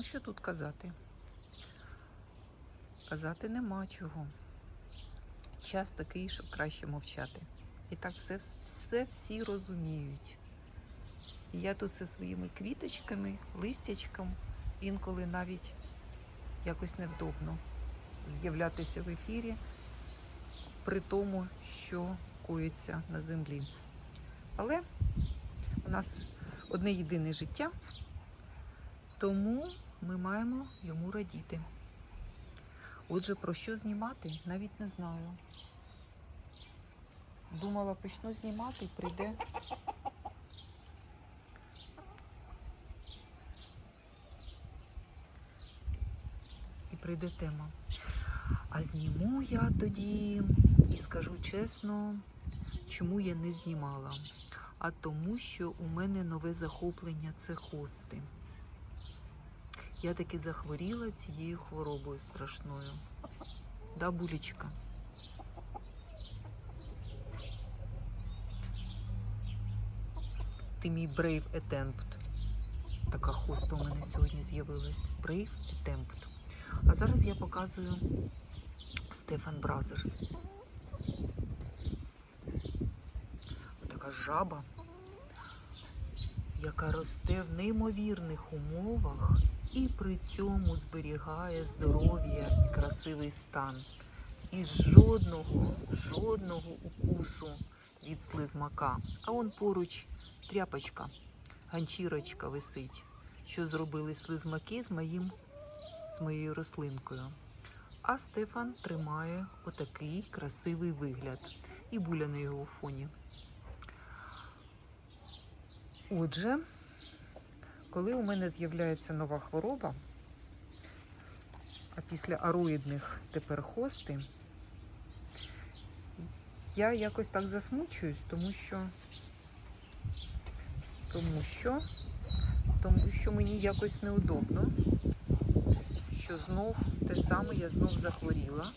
що тут казати? Казати нема чого. Час такий, що краще мовчати. І так все, все всі розуміють. І я тут зі своїми квіточками, листячком, інколи навіть якось невдобно з'являтися в ефірі при тому, що коїться на землі. Але у нас одне єдине життя, тому ми маємо йому радіти. Отже, про що знімати, навіть не знаю. Думала, почну знімати прийде. І прийде тема. А зніму я тоді і скажу чесно, чому я не знімала. А тому, що у мене нове захоплення це хости. Я таки захворіла цією хворобою страшною. Да, булічка? Ти мій Brave Attempt. Така хоста у мене сьогодні з'явилась. Brave Attempt. А зараз я показую Стефан Бразерс. Така жаба, яка росте в неймовірних умовах і при цьому зберігає здоров'я і красивий стан. І жодного, жодного укусу від слизмака. А он поруч тряпочка, ганчірочка висить, що зробили слизмаки з моїм, з моєю рослинкою. А Стефан тримає отакий красивий вигляд. І буля на його фоні. Отже, коли у мене з'являється нова хвороба, а після ароїдних тепер хости, я якось так засмучуюсь, тому що тому що, тому що мені якось неудобно, що знов те саме я знов захворіла.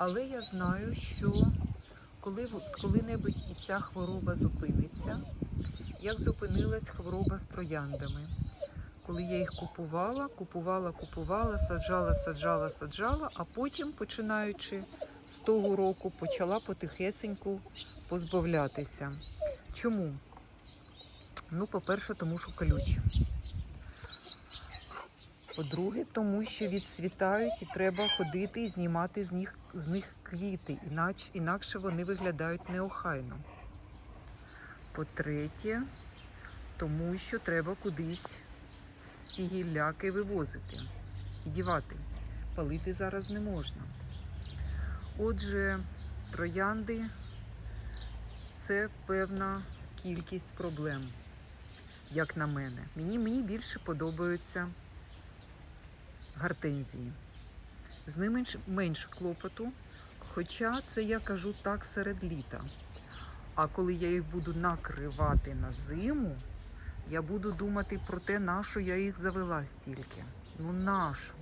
Але я знаю, що коли, коли-небудь і ця хвороба зупиниться, як зупинилась хвороба з трояндами. Коли я їх купувала, купувала, купувала, саджала, саджала, саджала, а потім, починаючи з того року, почала потихесеньку позбавлятися. Чому? Ну, по-перше, тому що колючі. По-друге, тому що відцвітають і треба ходити і знімати з них, з них квіти, іначе, інакше вони виглядають неохайно. По-третє, тому що треба кудись ці гілляки вивозити і дівати. Палити зараз не можна. Отже, троянди це певна кількість проблем, як на мене. Мені, мені більше подобаються гортензії. З ними менш- менше клопоту, хоча це я кажу так серед літа. А коли я їх буду накривати на зиму, я буду думати про те, на що я їх завела стільки. Ну нашу.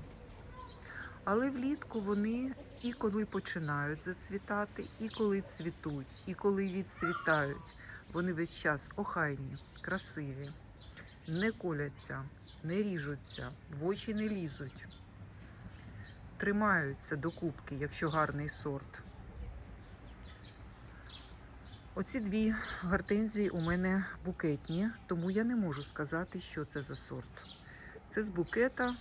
Але влітку вони і коли починають зацвітати, і коли цвітуть, і коли відцвітають, вони весь час охайні, красиві, не коляться, не ріжуться, в очі не лізуть, тримаються до кубки, якщо гарний сорт. Оці дві гортензії у мене букетні, тому я не можу сказати, що це за сорт. Це з букета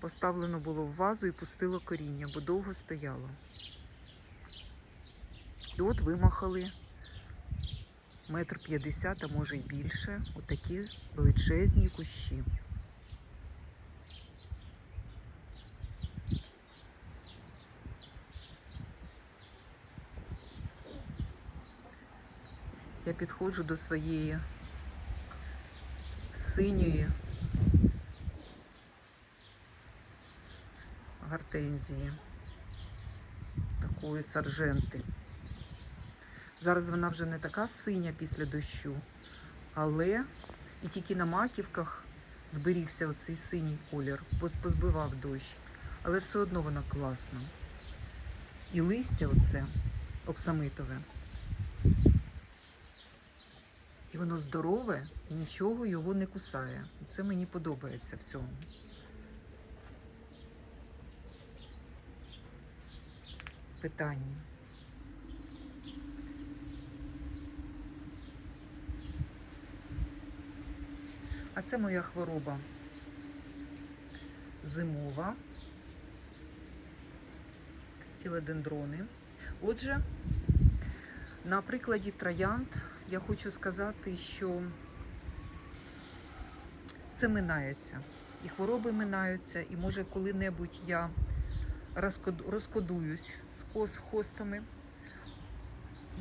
поставлено було в вазу і пустило коріння, бо довго стояло. І от вимахали метр п'ятдесят, а може й більше, отакі величезні кущі. Я підходжу до своєї синьої гортензії, такої сарженти. Зараз вона вже не така синя після дощу, але і тільки на маківках зберігся оцей синій колір, позбивав дощ. Але все одно вона класна. І листя оце оксамитове. І воно здорове, і нічого його не кусає. Це мені подобається в цьому. Питання. А це моя хвороба зимова. Філодендрони. Отже, на прикладі троянд я хочу сказати, що все минається. І хвороби минаються, і може коли-небудь я розкодуюсь з хостами.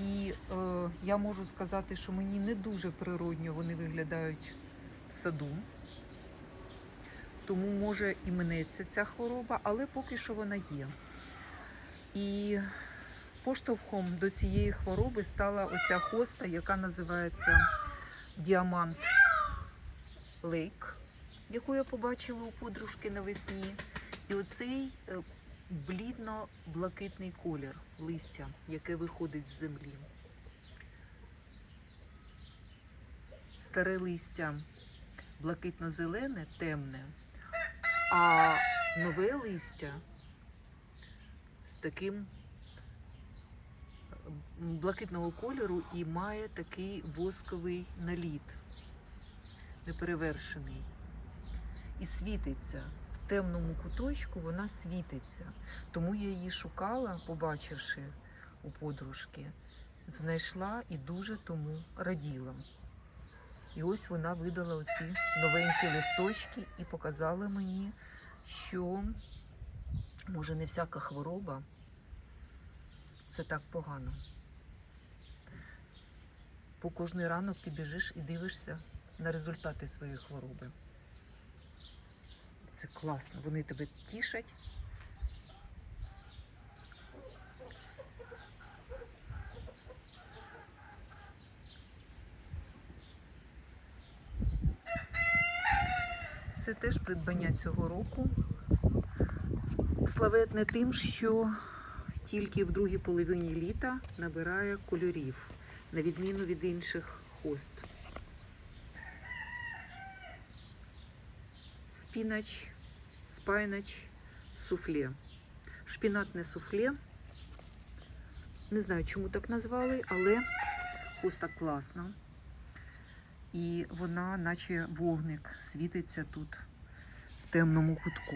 І е, я можу сказати, що мені не дуже природньо вони виглядають в саду. Тому може і минеться ця хвороба, але поки що вона є. І поштовхом до цієї хвороби стала оця хоста, яка називається Діамант Лейк, яку я побачила у подружки навесні. І оцей е, блідно-блакитний колір листя, яке виходить з землі. Старе листя блакитно-зелене, темне, а нове листя з таким блакитного кольору і має такий восковий наліт, неперевершений. І світиться. В темному куточку вона світиться. Тому я її шукала, побачивши у подружки, знайшла і дуже тому раділа. І ось вона видала оці новенькі листочки і показала мені, що може не всяка хвороба це так погано. По кожний ранок ти біжиш і дивишся на результати своєї хвороби. Це класно, вони тебе тішать. Це теж придбання цього року. Славетне тим, що тільки в другій половині літа набирає кольорів, на відміну від інших хост. Спінач, спайнач, суфле. Шпінатне суфле. Не знаю, чому так назвали, але хоста класна. І вона, наче вогник, світиться тут в темному кутку.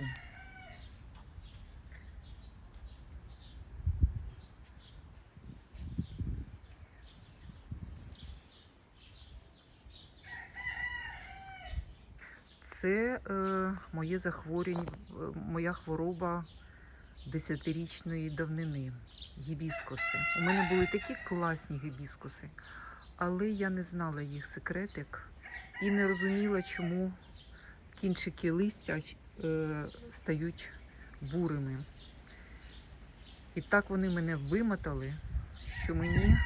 Це е, моє захворювання, моя хвороба десятирічної давнини гібіскуси. У мене були такі класні гібіскуси, але я не знала їх секретик і не розуміла, чому кінчики листя е, стають бурими. І так вони мене вимотали, що мені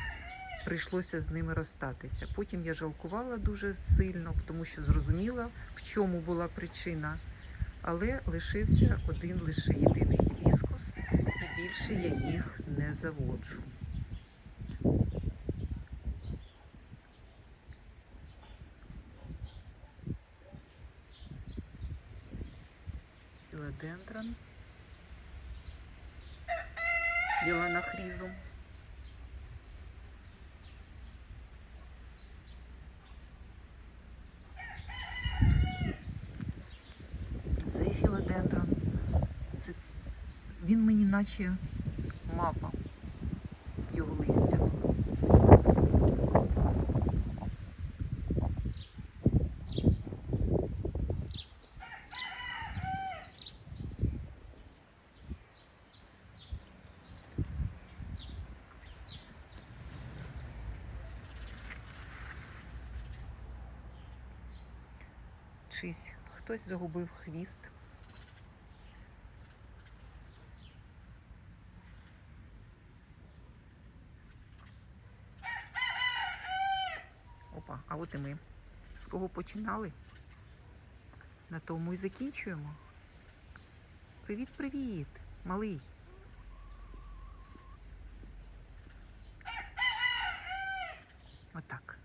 прийшлося з ними розстатися. Потім я жалкувала дуже сильно, тому що зрозуміла, в чому була причина. Але лишився один лише єдиний гібіскус, і більше я їх не заводжу. Філодендрон. Біланахрізум. Цей філодендрон. Це, ц- він мені наче мапа його листя. Чись хтось загубив хвіст. Опа, а от ми. З кого починали? На тому і закінчуємо. Привіт-привіт, малий. Отак.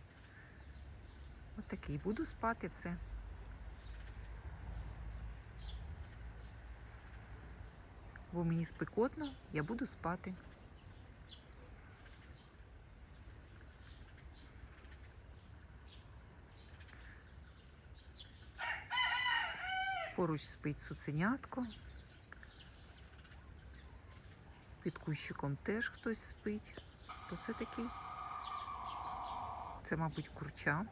От такий. Буду спати все. Бо мені спекотно, я буду спати. Поруч спить цуценятко. Під кущиком теж хтось спить. Хто це такий? Це, мабуть, курча.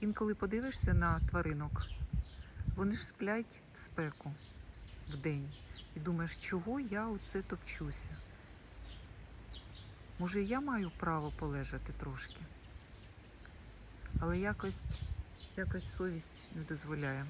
Інколи подивишся на тваринок, вони ж сплять в спеку в день. І думаєш, чого я оце топчуся? Може, я маю право полежати трошки, але якось, якось совість не дозволяє.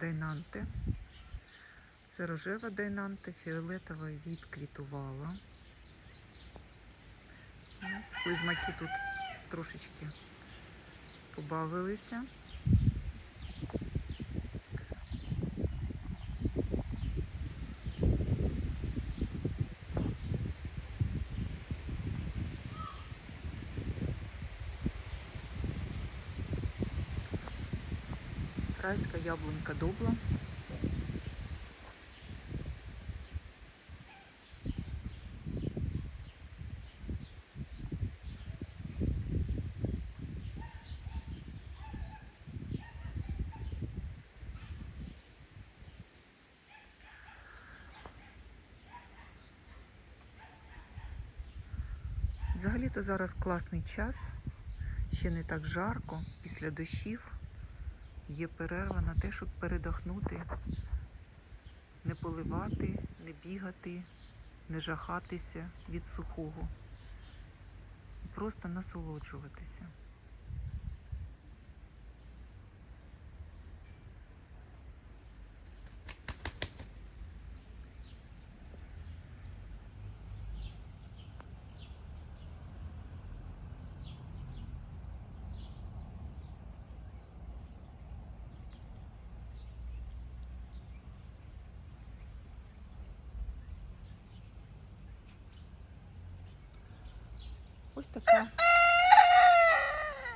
Дайнанте. Це рожева дайнанти, фіолетова відквітувала. Ну, Слизмаки тут трошечки побавилися. Райська яблунька добла. Взагалі-то зараз класний час, ще не так жарко після дощів є перерва на те, щоб передохнути, не поливати, не бігати, не жахатися від сухого. Просто насолоджуватися. Така.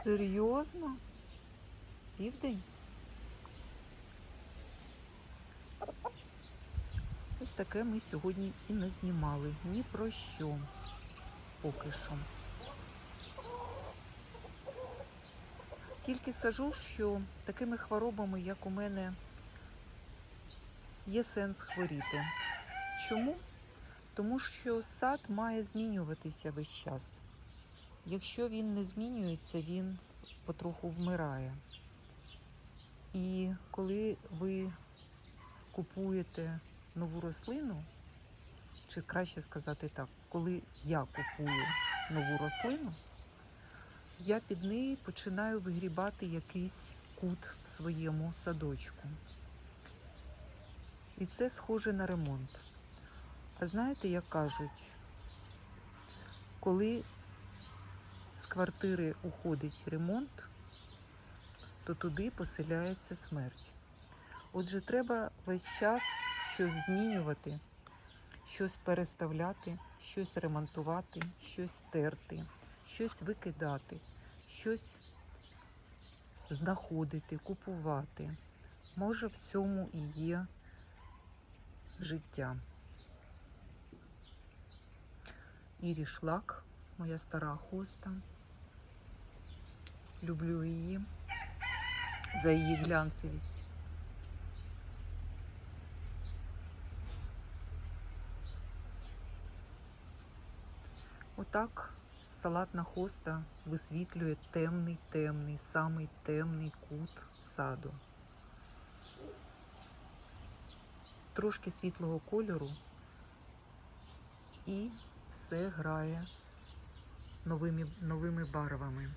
Серйозно? Південь? Ось таке ми сьогодні і не знімали. Ні про що. Поки що. Тільки сажу, що такими хворобами, як у мене, є сенс хворіти. Чому? Тому що сад має змінюватися весь час. Якщо він не змінюється, він потроху вмирає. І коли ви купуєте нову рослину, чи краще сказати так, коли я купую нову рослину, я під неї починаю вигрібати якийсь кут в своєму садочку. І це схоже на ремонт. А знаєте, як кажуть, коли з квартири уходить ремонт, то туди поселяється смерть. Отже, треба весь час щось змінювати, щось переставляти, щось ремонтувати, щось терти, щось викидати, щось знаходити, купувати. Може, в цьому і є життя. Ірі Шлак, моя стара хоста. Люблю її за її глянцевість. Отак салатна хоста висвітлює темний, темний, самий темний кут саду. Трошки світлого кольору і все грає новими, новими барвами.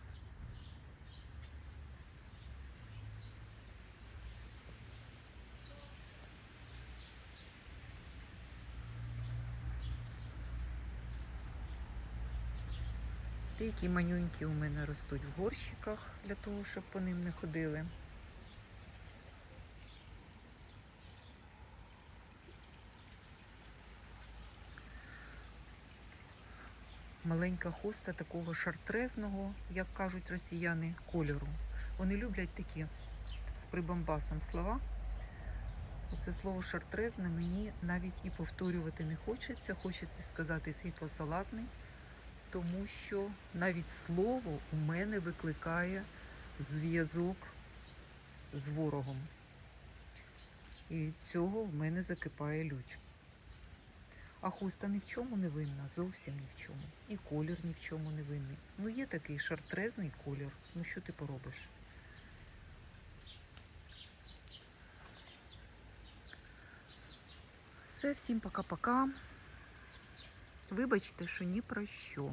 Деякі манюньки у мене ростуть в горщиках для того, щоб по ним не ходили. Маленька хоста такого шартрезного, як кажуть росіяни, кольору. Вони люблять такі з прибамбасом слова. Оце слово шартрезне мені навіть і повторювати не хочеться. Хочеться сказати світло-салатний тому що навіть слово у мене викликає зв'язок з ворогом. І від цього в мене закипає лють. А хуста ні в чому не винна, зовсім ні в чому. І колір ні в чому не винний. Ну є такий шартрезний колір. Ну що ти поробиш? Все, всім пока-пока. Вибачте, що ні про що.